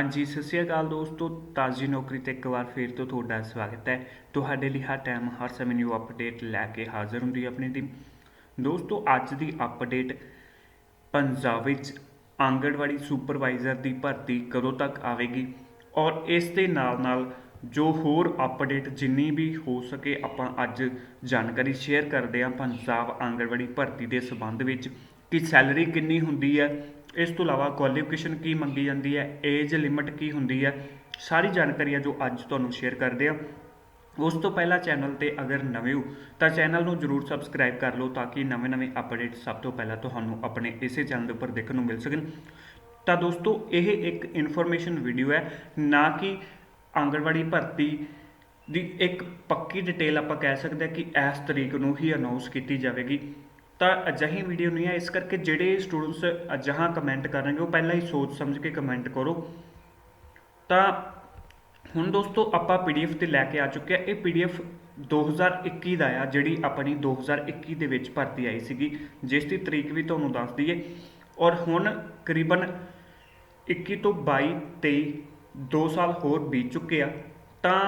ਹਾਂਜੀ, ਸਤਿ ਸ਼੍ਰੀ ਅਕਾਲ ਦੋਸਤੋ। ਤਾਜ਼ੀ ਨੌਕਰੀ ਤੇ ਇੱਕ ਵਾਰ ਫੇਰ ਤੋਂ ਤੁਹਾਡਾ ਸਵਾਗਤ ਹੈ। ਤੁਹਾਡੇ ਲਈ ਹਰ ਟਾਈਮ ਹਰ ਸਮੇਂ ਨਿਊ ਅਪਡੇਟ ਲੈ ਕੇ ਹਾਜ਼ਰ ਹੁੰਦੀ ਹੈ ਆਪਣੀ ਟੀਮ ਦੋਸਤੋ, ਅੱਜ ਦੀ ਅਪਡੇਟ ਪੰਜਾਬ ਵਿੱਚ ਆਂਗਣਵਾੜੀ ਸੁਪਰਵਾਈਜ਼ਰ ਦੀ ਭਰਤੀ ਕਦੋਂ ਤੱਕ ਆਵੇਗੀ? ਔਰ ਇਸ ਦੇ ਨਾਲ ਨਾਲ ਜੋ ਹੋਰ ਅਪਡੇਟ ਜਿੰਨੀ ਵੀ ਹੋ ਸਕੇ ਆਪਾਂ ਅੱਜ ਜਾਣਕਾਰੀ ਸ਼ੇਅਰ ਕਰਦੇ ਹਾਂ ਪੰਜਾਬ ਆਂਗਣਵਾੜੀ ਭਰਤੀ ਦੇ ਸੰਬੰਧ ਵਿੱਚ ਕਿ ਸੈਲਰੀ ਕਿੰਨੀ ਹੁੰਦੀ ਹੈ ਇਸ ਤੋਂ ਇਲਾਵਾ ਕੁਆਲੀਫਿਕੇਸ਼ਨ ਕੀ ਮੰਗੀ ਜਾਂਦੀ ਹੈ ਏਜ ਲਿਮਿਟ ਕੀ ਹੁੰਦੀ ਹੈ, ਸਾਰੀ ਜਾਣਕਾਰੀ ਹੈ ਜੋ ਅੱਜ ਤੁਹਾਨੂੰ ਸ਼ੇਅਰ ਕਰਦੇ ਆ ਉਸ ਤੋਂ ਪਹਿਲਾਂ ਚੈਨਲ ਤੇ ਅਗਰ ਨਵੇਂ ਹੋ, ਤਾਂ ਚੈਨਲ ਨੂੰ ਜਰੂਰ ਸਬਸਕ੍ਰਾਈਬ ਕਰ ਲਓ ਤਾਂ ਕਿ ਨਵੇਂ-ਨਵੇਂ ਅਪਡੇਟ ਸਭ ਤੋਂ ਪਹਿਲਾਂ ਤੁਹਾਨੂੰ ਆਪਣੇ ਇਸੇ ਚੈਨਲ ਦੇ ਉੱਪਰ ਦੇਖਣ ਨੂੰ ਮਿਲ ਸਕਣ। ਤਾਂ ਦੋਸਤੋ, ਇਹ ਇੱਕ ਇਨਫੋਰਮੇਸ਼ਨ ਵੀਡੀਓ ਹੈ, ਨਾ ਕਿ ਆਂਗਣਵਾੜੀ ਭਰਤੀ ਦੀ ਇੱਕ ਪੱਕੀ ਡਿਟੇਲ ਆਪਾਂ ਕਹਿ ਸਕਦੇ ਹਾਂ ਕਿ ਇਸ ਤਰੀਕ ਨੂੰ ਹੀ ਅਨਾਉਂਸ ਕੀਤੀ ਜਾਵੇਗੀ। ਤਾਂ ਅਜਿਹੀ ਵੀਡੀਓ ਨਹੀਂ ਹੈ, ਇਸ ਕਰਕੇ ਜਿਹੜੇ ਸਟੂਡੈਂਟਸ ਅਜਿਹਾ ਕਮੈਂਟ ਕਰਨਗੇ, ਉਹ ਪਹਿਲਾਂ ਹੀ ਸੋਚ ਸਮਝ ਕੇ ਕਮੈਂਟ ਕਰੋ। ਤਾਂ ਹੁਣ ਦੋਸਤੋ, ਆਪਾਂ ਪੀਡੀਐਫ ਤੇ ਲੈ ਕੇ ਆ ਚੁੱਕੇ ਆ ਇਹ ਪੀਡੀਐਫ 2021 ਦਾ ਆ, ਜਿਹੜੀ ਆਪਣੀ 2021 ਦੇ ਵਿੱਚ ਭਰਤੀ ਆਈ ਸੀਗੀ, ਜਿਸ ਦੀ ਤਰੀਕ ਵੀ ਤੁਹਾਨੂੰ ਦੱਸ ਦਈਏ। ਔਰ ਹੁਣ ਕਰੀਬਨ 21 ਤੋਂ 22 23 2 ਸਾਲ ਹੋਰ ਬੀਤ ਚੁੱਕੇ ਆ। ਤਾਂ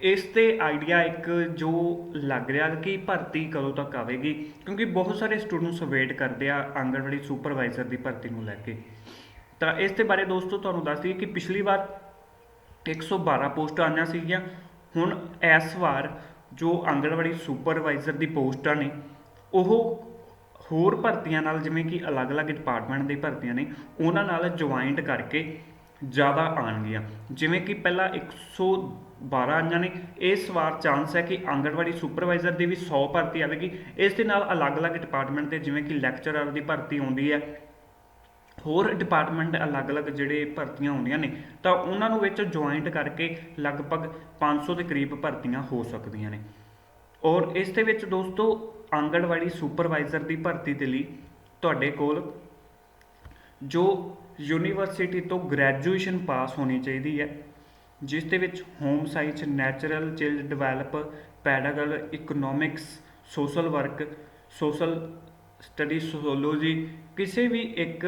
ਇਸ ਤੇ ਆਈਡੀਆ ਇੱਕ ਜੋ ਲੱਗ ਰਿਹਾ ਕਿ ਭਰਤੀ ਕਦੋਂ ਤੱਕ ਆਵੇਗੀ, ਕਿਉਂਕਿ ਬਹੁਤ ਸਾਰੇ ਸਟੂਡੈਂਟਸ ਵੇਟ ਕਰਦੇ ਆ ਆਂਗਣਵਾੜੀ ਸੁਪਰਵਾਈਜ਼ਰ ਦੀ ਭਰਤੀ ਨੂੰ ਲੈ ਕੇ। ਤਾਂ ਇਸ ਦੇ ਬਾਰੇ ਦੋਸਤੋ ਤੁਹਾਨੂੰ ਦੱਸ ਦਈਏ ਕਿ ਪਿਛਲੀ ਵਾਰ 112 ਪੋਸਟਾਂ ਆਈਆਂ ਸੀਗੀਆਂ, ਹੁਣ ਇਸ ਵਾਰ ਜੋ ਆਂਗਣਵਾੜੀ ਸੁਪਰਵਾਈਜ਼ਰ ਦੀ ਪੋਸਟਾਂ ਨੇ, ਉਹ ਹੋਰ ਭਰਤੀਆਂ ਨਾਲ ਜਿਵੇਂ ਕਿ ਅਲੱਗ-ਅਲੱਗ ਡਿਪਾਰਟਮੈਂਟ ਦੀ ਭਰਤੀਆਂ ਨੇ, ਉਹਨਾਂ ਨਾਲ ਜੁਆਇੰਟ ਕਰਕੇ ਜ਼ਿਆਦਾ ਆਣਗੀਆਂ ਜਿਵੇਂ ਕਿ ਪਹਿਲਾਂ 112 ਆਈਆਂ ਨੇ। ਇਸ ਵਾਰ ਚਾਂਸ ਹੈ ਕਿ ਆਂਗਣਵਾੜੀ ਸੁਪਰਵਾਈਜ਼ਰ ਦੀ ਵੀ 100 ਭਰਤੀ ਆਵੇਗੀ ਇਸ ਦੇ ਨਾਲ ਅਲੱਗ-ਅਲੱਗ ਡਿਪਾਰਟਮੈਂਟ ਦੇ ਜਿਵੇਂ ਕਿ ਲੈਕਚਰਰ ਦੀ ਭਰਤੀ ਆਉਂਦੀ ਹੈ। ਹੋਰ ਡਿਪਾਰਟਮੈਂਟ ਅਲੱਗ-ਅਲੱਗ ਜਿਹੜੇ ਭਰਤੀਆਂ ਹੁੰਦੀਆਂ ਨੇ, ਤਾਂ ਉਹਨਾਂ ਨੂੰ ਵਿੱਚ ਜੁਆਇੰਟ ਕਰਕੇ ਲਗਭਗ 500 ਦੇ ਕਰੀਬ ਭਰਤੀਆਂ ਹੋ ਸਕਦੀਆਂ ਨੇ। ਔਰ ਇਸ ਦੇ ਵਿੱਚ ਦੋਸਤੋ, ਆਂਗਣਵਾੜੀ ਸੁਪਰਵਾਈਜ਼ਰ ਦੀ ਭਰਤੀ ਦੇ ਲਈ ਤੁਹਾਡੇ ਕੋਲ ਜੋ ਯੂਨੀਵਰਸਿਟੀ ਤੋਂ ਗ੍ਰੈਜੂਏਸ਼ਨ ਪਾਸ ਹੋਣੀ ਚਾਹੀਦੀ ਹੈ। ਜਿਸ ਦੇ ਵਿੱਚ home science natural child develop pedagogy economics social work social study sociology ਕਿਸੇ ਵੀ ਇੱਕ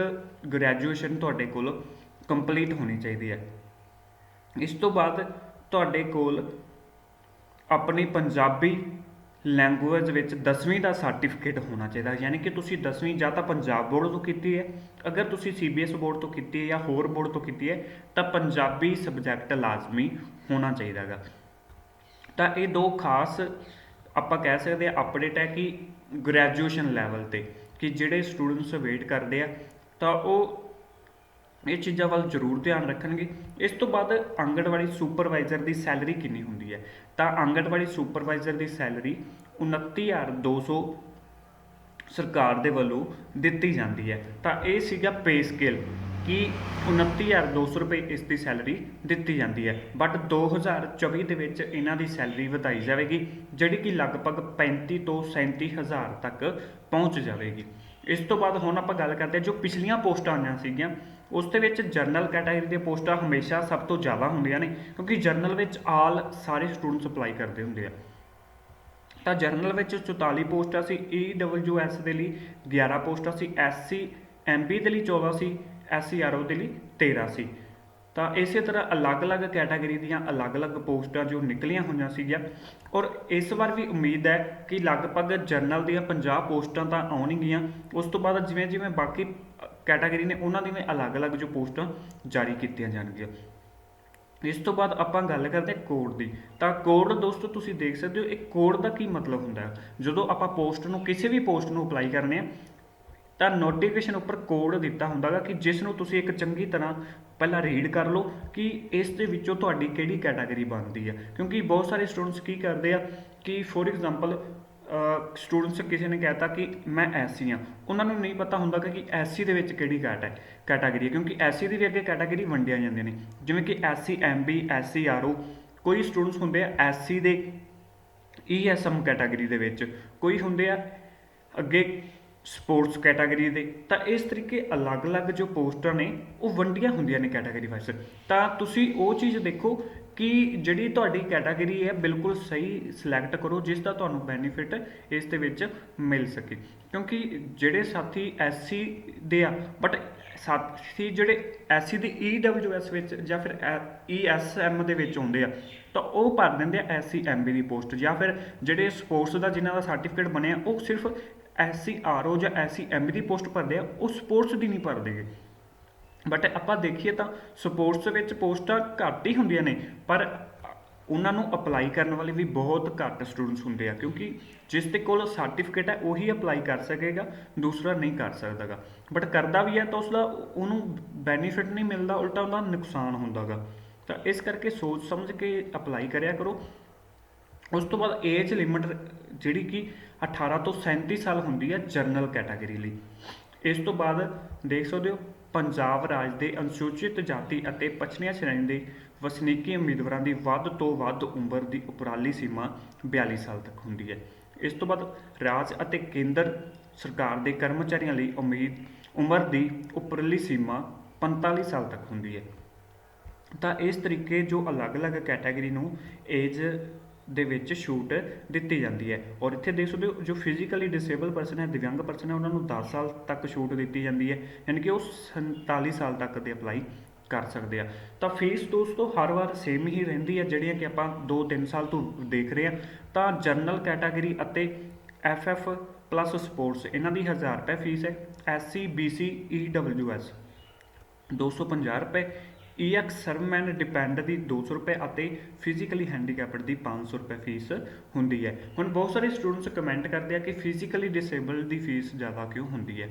ਗ੍ਰੈਜੂਏਸ਼ਨ ਤੁਹਾਡੇ ਕੋਲ ਕੰਪਲੀਟ ਹੋਣੀ ਚਾਹੀਦੀ ਹੈ। ਇਸ ਤੋਂ ਬਾਅਦ ਤੁਹਾਡੇ ਕੋਲ ਆਪਣੀ ਪੰਜਾਬੀ ਲੈਂਗੁਏਜ ਵਿੱਚ 10ਵੀਂ ਦਾ ਸਰਟੀਫਿਕੇਟ ਹੋਣਾ ਚਾਹੀਦਾ। ਯਾਨੀ ਕਿ ਤੁਸੀਂ 10ਵੀਂ ਜਾਂ ਤਾਂ ਪੰਜਾਬ ਬੋਰਡ ਤੋਂ ਕੀਤੀ ਹੈ। ਅਗਰ ਤੁਸੀਂ ਸੀਬੀਐਸ ਬੋਰਡ ਤੋਂ ਕੀਤੀ ਹੈ ਜਾਂ ਹੋਰ ਬੋਰਡ ਤੋਂ ਕੀਤੀ ਹੈ, ਤਾਂ ਪੰਜਾਬੀ ਸਬਜੈਕਟ ਲਾਜ਼ਮੀ ਹੋਣਾ ਚਾਹੀਦਾ ਚਾਹੀਦਾਗਾ ਤਾਂ ਇਹ ਦੋ ਖਾਸ ਆਪਾਂ ਕਹਿ ਸਕਦੇ ਆ ਅਪਡੇਟ ਹੈ ਕਿ ਗ੍ਰੈਜੂਏਸ਼ਨ ਲੈਵਲ ਤੇ, ਕਿ ਜਿਹੜੇ ਸਟੂਡੈਂਟਸ ਵੇਟ ਕਰਦੇ ਆ, ਤਾਂ ਉਹ ਇਹ ਚੀਜ਼ਾਂ ਵੱਲ ਜ਼ਰੂਰ ਧਿਆਨ ਰੱਖਣਗੇ। ਇਸ ਤੋਂ ਬਾਅਦ ਆਂਗਣਵਾੜੀ ਸੁਪਰਵਾਈਜ਼ਰ ਦੀ ਸੈਲਰੀ ਕਿੰਨੀ ਹੁੰਦੀ ਹੈ? ਤਾਂ ਆਂਗਣਵਾੜੀ ਸੁਪਰਵਾਈਜ਼ਰ ਦੀ ਸੈਲਰੀ 29200 ਸਰਕਾਰ ਦੇ ਵੱਲੋਂ ਦਿੱਤੀ ਜਾਂਦੀ ਹੈ। ਤਾਂ ਇਹ ਸੀਗਾ ਪੇ ਸਕੇਲ ਕਿ 29200 ਰੁਪਏ ਇਸ ਦੀ ਸੈਲਰੀ ਦਿੱਤੀ ਜਾਂਦੀ ਹੈ। ਬਟ 2024 ਦੇ ਵਿੱਚ ਇਹਨਾਂ ਦੀ ਸੈਲਰੀ ਵਧਾਈ ਜਾਵੇਗੀ, ਜਿਹੜੀ ਕਿ ਲਗਭਗ 35 ਤੋਂ 37000 ਤੱਕ ਪਹੁੰਚ ਜਾਵੇਗੀ। ਇਸ ਤੋਂ ਬਾਅਦ ਹੁਣ ਆਪਾਂ ਗੱਲ ਕਰਦੇ ਹਾਂ ਜੋ ਪਿਛਲੀਆਂ ਪੋਸਟਾਂ ਆਈਆਂ ਸੀਗੀਆਂ ਉਸ ਦੇ ਵਿੱਚ ਜਰਨਲ ਕੈਟਾਗਰੀ ਦੀਆਂ ਪੋਸਟਾਂ ਹਮੇਸ਼ਾ ਸਭ ਤੋਂ ਜ਼ਿਆਦਾ ਹੁੰਦੀਆਂ ਨੇ, ਕਿਉਂਕਿ ਜਰਨਲ ਵਿੱਚ ਆਲ ਸਾਰੇ ਸਟੂਡੈਂਟਸ ਅਪਲਾਈ ਕਰਦੇ ਹੁੰਦੇ ਆ। ਤਾਂ ਜਰਨਲ ਵਿੱਚ 44 ਪੋਸਟਾਂ ਸੀ EWS ਦੇ ਲਈ 11 ਪੋਸਟਾਂ ਸੀ SC MB ਦੇ ਲਈ 14 ਸੀ SCRO ਦੇ ਲਈ 13 ਸੀ। ਤਾਂ ਇਸੇ ਤਰ੍ਹਾਂ ਅਲੱਗ-ਅਲੱਗ ਕੈਟਾਗਰੀ ਦੀਆਂ ਅਲੱਗ-ਅਲੱਗ ਪੋਸਟਾਂ ਜੋ ਨਿਕਲੀਆਂ ਹੋਈਆਂ ਸੀਗੀਆਂ, ਔਰ ਇਸ ਵਾਰ ਵੀ ਉਮੀਦ ਹੈ ਕਿ ਲਗਭਗ ਜਰਨਲ ਦੀਆਂ 50 ਪੋਸਟਾਂ ਤਾਂ ਆਉਣਗੀਆਂ, ਉਸ ਤੋਂ ਬਾਅਦ ਜਿਵੇਂ-ਜਿਵੇਂ ਬਾਕੀ ਕੈਟਾਗਰੀ ਨੇ ਉਹਨਾਂ ਦੀਆਂ ਵੀ ਅਲੱਗ-ਅਲੱਗ ਜੋ ਪੋਸਟਾਂ ਜਾਰੀ ਕੀਤੀਆਂ ਜਾਣਗੀਆਂ। ਇਸ ਤੋਂ ਬਾਅਦ ਆਪਾਂ ਗੱਲ ਕਰਦੇ ਹਾਂ ਕੋਡ ਦੀ। ਤਾਂ ਕੋਡ ਦੋਸਤੋ, ਤੁਸੀਂ ਦੇਖ ਸਕਦੇ ਹੋ, ਇਹ ਕੋਡ ਦਾ ਕੀ ਮਤਲਬ ਹੁੰਦਾ ਹੈ? ਜਦੋਂ ਆਪਾਂ ਪੋਸਟ ਨੂੰ, ਕਿਸੇ ਵੀ ਪੋਸਟ ਨੂੰ ਅਪਲਾਈ ਕਰਨੇ ਆ, ਤਾਂ ਨੋਟੀਫਿਕੇਸ਼ਨ ਉੱਪਰ ਕੋਡ ਦਿੱਤਾ ਹੁੰਦਾਗਾ ਕਿ ਜਿਸ ਨੂੰ ਤੁਸੀਂ ਇੱਕ ਚੰਗੀ ਤਰ੍ਹਾਂ ਪਹਿਲਾਂ ਰੀਡ ਕਰ ਲਓ ਕਿ ਇਸ ਦੇ ਵਿੱਚੋਂ ਤੁਹਾਡੀ ਕਿਹੜੀ ਕੈਟਾਗਰੀ ਬਣਦੀ ਹੈ ਕਿਉਂਕਿ ਬਹੁਤ ਸਾਰੇ ਸਟੂਡੈਂਟਸ ਕੀ ਕਰਦੇ ਆ ਕਿ ਫੋਰ ਐਗਜ਼ਾਮਪਲ ਸਟੂਡੈਂਟਸ ਕਿਸੇ ਨੇ ਕਹਿਤਾ ਕਿ ਮੈਂ ਐਸਸੀ ਆ ਉਹਨਾਂ ਨੂੰ ਨਹੀਂ ਪਤਾ ਹੁੰਦਾ ਕਿ ਐਸਸੀ ਦੇ ਵਿੱਚ ਕਿਹੜੀ ਕੈਟ ਹੈ ਕੈਟਾਗਰੀ ਹੈ, ਕਿਉਂਕਿ ਐਸਸੀ ਦੀ ਵੀ ਅੱਗੇ ਕੈਟਾਗਰੀ ਵੰਡੀਆਂ ਜਾਂਦੀਆਂ ਨੇ। ਜਿਵੇਂ ਕਿ ਐਸਸੀ ਐਮਬੀ ਐਸਸੀ ਆਰਓ ਕੋਈ ਸਟੂਡੈਂਟਸ ਹੁੰਦੇ ਆ ਐਸਸੀ ਦੇ ਈਐਸਐਮ ਕੈਟਾਗਰੀ ਦੇ ਵਿੱਚ, ਕੋਈ ਹੁੰਦੇ ਆ ਅੱਗੇ ਸਪੋਰਟਸ ਕੈਟਾਗਰੀ ਦੇ। ਤਾਂ ਇਸ ਤਰੀਕੇ ਅਲੱਗ-ਅਲੱਗ ਜੋ ਪੋਸਟਾਂ ਨੇ, ਉਹ ਵੰਡੀਆਂ ਹੁੰਦੀਆਂ ਨੇ ਕੈਟਾਗਰੀ ਵਾਈਜ਼ ਤਾਂ ਤੁਸੀਂ ਉਹ ਚੀਜ਼ ਦੇਖੋ ਕਿ ਜਿਹੜੀ ਤੁਹਾਡੀ ਕੈਟਾਗਰੀ ਹੈ, ਬਿਲਕੁਲ ਸਹੀ ਸਿਲੈਕਟ ਕਰੋ, ਜਿਸ ਦਾ ਤੁਹਾਨੂੰ ਬੈਨੀਫਿਟ ਇਸ ਦੇ ਵਿੱਚ ਮਿਲ ਸਕੇ। ਕਿਉਂਕਿ ਜਿਹੜੇ ਸਾਥੀ ਐਸਸੀ ਦੇ ਆ ਬਟ ਸਾਥੀ ਜਿਹੜੇ ਐਸਸੀ ਦੀ ਈਡਬਲਯੂਐਸ ਵਿੱਚ ਜਾਂ ਫਿਰ ਈਐਸਐਮ ਦੇ ਵਿੱਚ ਆਉਂਦੇ ਆ, ਤਾਂ ਉਹ ਭਰ ਦਿੰਦੇ ਆ ਐਸਸੀ ਐਮਬੀ ਦੀ ਪੋਸਟ ਜਾਂ ਫਿਰ ਜਿਹੜੇ ਸਪੋਰਟਸ ਦਾ ਜਿਨ੍ਹਾਂ ਦਾ ਸਰਟੀਫਿਕੇਟ ਬਣਿਆ, ਉਹ ਸਿਰਫ ਐਸਸੀ ਆਰਓ ਜਾਂ ਐਸਸੀ ਐਮਬੀ ਦੀ ਪੋਸਟ ਭਰਦੇ ਆ, ਉਹ ਸਪੋਰਟਸ ਦੀ ਨਹੀਂ ਭਰਦੇਗੇ ਬਟ ਆਪਾਂ ਦੇਖੀਏ ਤਾਂ ਸਪੋਰਟਸ ਵਿੱਚ ਪੋਸਟਾਂ ਘੱਟ ਹੀ ਹੁੰਦੀਆਂ ਨੇ, ਪਰ ਉਹਨਾਂ ਨੂੰ ਅਪਲਾਈ ਕਰਨ ਵਾਲੇ ਵੀ ਬਹੁਤ ਘੱਟ ਸਟੂਡੈਂਟਸ ਹੁੰਦੇ ਆ, ਕਿਉਂਕਿ ਜਿਸ ਦੇ ਕੋਲ ਸਰਟੀਫਿਕੇਟ ਹੈ, ਉਹੀ ਅਪਲਾਈ ਕਰ ਸਕੇਗਾ, ਦੂਸਰਾ ਨਹੀਂ ਕਰ ਸਕਦਾਗਾ। ਬਟ ਕਰਦਾ ਵੀ ਹੈ ਤਾਂ ਉਸਦਾ, ਉਹਨੂੰ ਬੈਨੀਫਿਟ ਨਹੀਂ ਮਿਲਦਾ, ਉਲਟਾ ਉਹਦਾ ਨੁਕਸਾਨ ਹੁੰਦਾਗਾ। ਤਾਂ ਇਸ ਕਰਕੇ ਸੋਚ ਸਮਝ ਕੇ ਅਪਲਾਈ ਕਰਿਆ ਕਰੋ। ਉਸ ਤੋਂ ਬਾਅਦ ਏਜ ਲਿਮਟ ਜਿਹੜੀ ਕਿ 18 ਤੋਂ 37 ਸਾਲ ਹੁੰਦੀ ਹੈ ਜਨਰਲ ਕੈਟਾਗਰੀ ਲਈ। ਇਸ ਤੋਂ ਬਾਅਦ ਦੇਖ ਸਕਦੇ ਹੋ ਪੰਜਾਬ ਰਾਜ ਦੇ ਅਨੁਸੂਚਿਤ ਜਾਤੀ ਅਤੇ ਪਛੜੀਆਂ ਸ਼੍ਰੇਣੀ ਦੇ ਵਸਨੀਕੀ ਉਮੀਦਵਾਰਾਂ ਦੀ ਵੱਧ ਤੋਂ ਵੱਧ ਉਮਰ ਦੀ ਉਪਰਾਲੀ ਸੀਮਾ 42 ਸਾਲ ਤੱਕ ਹੁੰਦੀ ਹੈ। ਇਸ ਤੋਂ ਬਾਅਦ ਰਾਜ ਅਤੇ ਕੇਂਦਰ ਸਰਕਾਰ ਦੇ ਕਰਮਚਾਰੀਆਂ ਲਈ ਉਮੀਦ, ਉਮਰ ਦੀ ਉਪਰਲੀ ਸੀਮਾ 45 ਸਾਲ ਤੱਕ ਹੁੰਦੀ ਹੈ। ਤਾਂ ਇਸ ਤਰੀਕੇ ਜੋ ਅਲੱਗ-ਅਲੱਗ ਕੈਟਾਗਰੀ ਨੂੰ ਏਜ ਦੇ ਵਿੱਚ ਛੂਟ ਦਿੱਤੀ ਜਾਂਦੀ ਹੈ। ਔਰ ਇੱਥੇ ਦੇਖ ਸਕਦੇ ਹੋ, ਜੋ ਫਿਜ਼ੀਕਲੀ ਡਿਸੇਬਲ ਪਰਸਨ ਹੈ, ਦਿਵਿਆਂਗ ਪਰਸਨ ਹੈ, ਉਹਨਾਂ ਨੂੰ 10 ਸਾਲ ਤੱਕ ਛੂਟ ਦਿੱਤੀ ਜਾਂਦੀ ਹੈ। ਯਾਨੀ ਕਿ ਉਹ 47 ਸਾਲ ਤੱਕ ਦੇ ਅਪਲਾਈ ਕਰ ਸਕਦੇ ਆ। ਤਾਂ ਫੀਸ ਦੋਸਤੋ ਹਰ ਵਾਰ ਸੇਮ ਹੀ ਰਹਿੰਦੀ ਹੈ, ਜਿਹੜੀਆਂ ਕਿ ਆਪਾਂ 2-3 ਸਾਲ ਤੋਂ ਦੇਖ ਰਹੇ ਆ। ਤਾਂ ਜਨਰਲ ਕੈਟਾਗਰੀ ਅਤੇ ਐਫਐਫ ਪਲੱਸ ਸਪੋਰਟਸ ਇਹਨਾਂ ਦੀ 1000 ਰੁਪਏ ਫੀਸ ਹੈ ਐਸਸੀ ਬੀਸੀ ਈਡਬਲਯੂਐਸ 250 ਰੁਪਏ। ਈਐਕਸ ਸਰਵਮੈਨ ਡਿਪੈਂਡ ਦੀ 200 ਰੁਪਏ ਅਤੇ ਫਿਜ਼ੀਕਲੀ ਹੈਂਡੀਕੈਪਡ ਦੀ 500 ਰੁਪਏ ਫੀਸ ਹੁੰਦੀ ਹੈ। ਹੁਣ ਬਹੁਤ ਸਾਰੇ ਸਟੂਡੈਂਟਸ ਕਮੈਂਟ ਕਰਦੇ ਆ ਕਿ ਫਿਜ਼ੀਕਲੀ ਡਿਸੇਬਲਡ ਦੀ ਫੀਸ ਜ਼ਿਆਦਾ ਕਿਉਂ ਹੁੰਦੀ ਹੈ?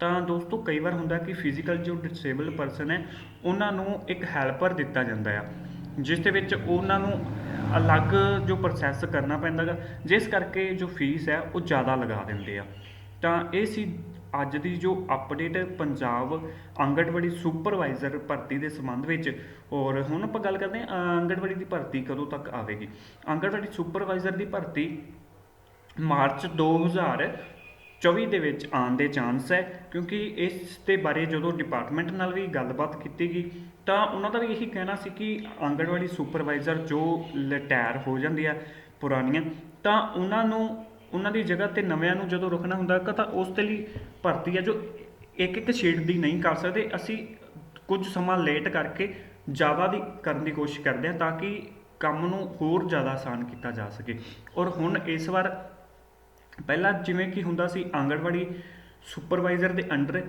ਤਾਂ ਦੋਸਤੋ, ਕਈ ਵਾਰ ਹੁੰਦਾ ਕਿ ਫਿਜ਼ੀਕਲ ਜੋ ਡਿਸੇਬਲ ਪਰਸਨ ਹੈ, ਉਹਨਾਂ ਨੂੰ ਇੱਕ ਹੈਲਪਰ ਦਿੱਤਾ ਜਾਂਦਾ ਆ, ਜਿਸ ਦੇ ਵਿੱਚ ਉਹਨਾਂ ਨੂੰ ਅਲੱਗ ਜੋ ਪ੍ਰੋਸੈਸ ਕਰਨਾ ਪੈਂਦਾ ਗਾ, ਜਿਸ ਕਰਕੇ ਜੋ ਫੀਸ ਹੈ ਉਹ ਜ਼ਿਆਦਾ ਲਗਾ ਦਿੰਦੇ ਆ। ਤਾਂ ਇਹ ਸੀ ਅੱਜ ਦੀ ਜੋ ਅਪਡੇਟ ਪੰਜਾਬ ਆਂਗਣਵਾੜੀ ਸੁਪਰਵਾਈਜ਼ਰ ਭਰਤੀ ਦੇ ਸੰਬੰਧ ਵਿੱਚ, ਔਰ ਹੁਣ ਆਪਾਂ ਗੱਲ ਕਰਦੇ ਹਾਂ ਆਂਗਣਵਾੜੀ ਦੀ ਭਰਤੀ ਕਦੋਂ ਤੱਕ ਆਵੇਗੀ? ਆਂਗਣਵਾੜੀ ਸੁਪਰਵਾਈਜ਼ਰ ਦੀ ਭਰਤੀ ਮਾਰਚ 2024 ਦੇ ਵਿੱਚ ਆਉਣ ਦੇ ਚਾਂਸ ਹੈ, ਕਿਉਂਕਿ ਇਸ ਦੇ ਬਾਰੇ ਜਦੋਂ ਡਿਪਾਰਟਮੈਂਟ ਨਾਲ ਵੀ ਗੱਲਬਾਤ ਕੀਤੀ ਗਈ, ਤਾਂ ਉਹਨਾਂ ਦਾ ਵੀ ਇਹੀ ਕਹਿਣਾ ਸੀ ਕਿ ਆਂਗਣਵਾੜੀ ਸੁਪਰਵਾਈਜ਼ਰ ਜੋ ਲਟਾਇਰ ਹੋ ਜਾਂਦੇ ਆ ਪੁਰਾਣੀਆਂ, ਤਾਂ ਉਹਨਾਂ ਨੂੰ ਉਹਨਾਂ ਦੀ ਜਗ੍ਹਾ ਤੇ ਨਵਿਆਂ ਨੂੰ ਜਦੋਂ ਰੁਕਣਾ ਹੁੰਦਾ ਹੈ ਤਾਂ ਉਸ ਦੇ ਲਈ ਭਰਤੀ ਹੈ, ਜੋ ਇੱਕ ਇੱਕ ਸ਼ੀਟ ਦੀ ਨਹੀਂ ਕਰ ਸਕਦੇ। ਅਸੀਂ ਕੁਝ ਸਮਾਂ ਲੇਟ ਕਰਕੇ ਜ਼ਿਆਦਾ ਦੀ ਕਰਨ ਦੀ ਕੋਸ਼ਿਸ਼ ਕਰਦੇ ਹਾਂ ਤਾਂ ਕਿ ਕੰਮ ਨੂੰ ਹੋਰ ਜ਼ਿਆਦਾ ਆਸਾਨ ਕੀਤਾ ਜਾ ਸਕੇ। ਔਰ ਹੁਣ ਇਸ ਵਾਰ ਪਹਿਲਾਂ ਜਿਵੇਂ ਕਿ ਹੁੰਦਾ ਸੀ, ਆਂਗਣਵਾੜੀ ਸੁਪਰਵਾਈਜ਼ਰ ਦੇ ਅੰਡਰ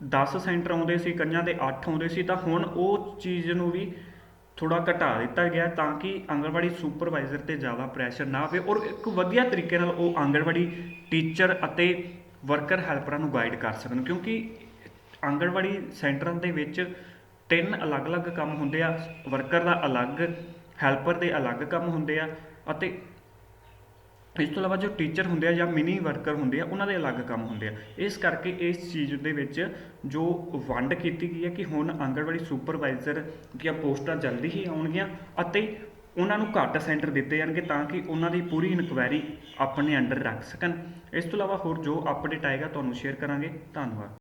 10 ਸੈਂਟਰ ਆਉਂਦੇ ਸੀ, ਕਈਆਂ ਦੇ 8 ਆਉਂਦੇ ਸੀ, ਤਾਂ ਹੁਣ ਉਹ ਚੀਜ਼ ਨੂੰ ਵੀ ਥੋੜਾ ਘਟਾ ਦਿੱਤਾ ਗਿਆ ਤਾਂ ਕਿ ਆਂਗਣਵਾੜੀ ਸੁਪਰਵਾਈਜ਼ਰ ਤੇ ਜ਼ਿਆਦਾ ਪ੍ਰੈਸ਼ਰ ਨਾ ਆਵੇ ਔਰ ਇੱਕ ਵਧੀਆ ਤਰੀਕੇ ਨਾਲ ਉਹ ਆਂਗਣਵਾੜੀ ਟੀਚਰ ਅਤੇ ਵਰਕਰ ਹੈਲਪਰਾਂ ਨੂੰ ਗਾਈਡ ਕਰ ਸਕਣ ਕਿਉਂਕਿ ਆਂਗਣਵਾੜੀ ਸੈਂਟਰਾਂ ਦੇ ਵਿੱਚ ਤਿੰਨ ਅਲੱਗ-ਅਲੱਗ ਕੰਮ ਹੁੰਦੇ ਆ ਵਰਕਰ ਦਾ ਅਲੱਗ ਹੈਲਪਰ ਦੇ ਅਲੱਗ ਕੰਮ ਹੁੰਦੇ ਆ ਅਤੇ ਇਸ ਤੋਂ ਇਲਾਵਾ ਜੋ ਟੀਚਰ ਹੁੰਦੇ ਆ ਜਾਂ ਮਿਨੀ ਵਰਕਰ ਹੁੰਦੇ ਆ, ਉਹਨਾਂ ਦੇ ਅਲੱਗ ਕੰਮ ਹੁੰਦੇ ਆ। ਇਸ ਕਰਕੇ ਇਸ ਚੀਜ਼ ਦੇ ਵਿੱਚ ਜੋ ਵੰਡ ਕੀਤੀ ਗਈ ਹੈ ਕਿ ਹੁਣ ਆਂਗਣਵਾੜੀ ਸੁਪਰਵਾਈਜ਼ਰ ਦੀਆਂ ਪੋਸਟਾਂ ਜਲਦੀ ਹੀ ਆਉਣਗੀਆਂ ਅਤੇ ਉਹਨਾਂ ਨੂੰ ਘੱਟ ਸੈਂਟਰ ਦਿੱਤੇ ਜਾਣਗੇ ਤਾਂ ਕਿ ਉਹਨਾਂ ਦੀ ਪੂਰੀ ਇਨਕੁਆਇਰੀ ਆਪਣੇ ਅੰਡਰ ਰੱਖ ਸਕਣ। ਇਸ ਤੋਂ ਇਲਾਵਾ ਹੋਰ ਜੋ ਅਪਡੇਟ ਆਏਗਾ, ਤੁਹਾਨੂੰ ਸ਼ੇਅਰ ਕਰਾਂਗੇ। ਧੰਨਵਾਦ।